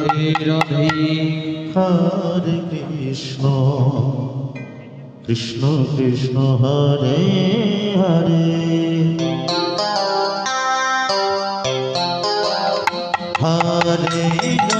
Radhe Radhe Hare Krishna Krishna Krishna Hare Hare. Hare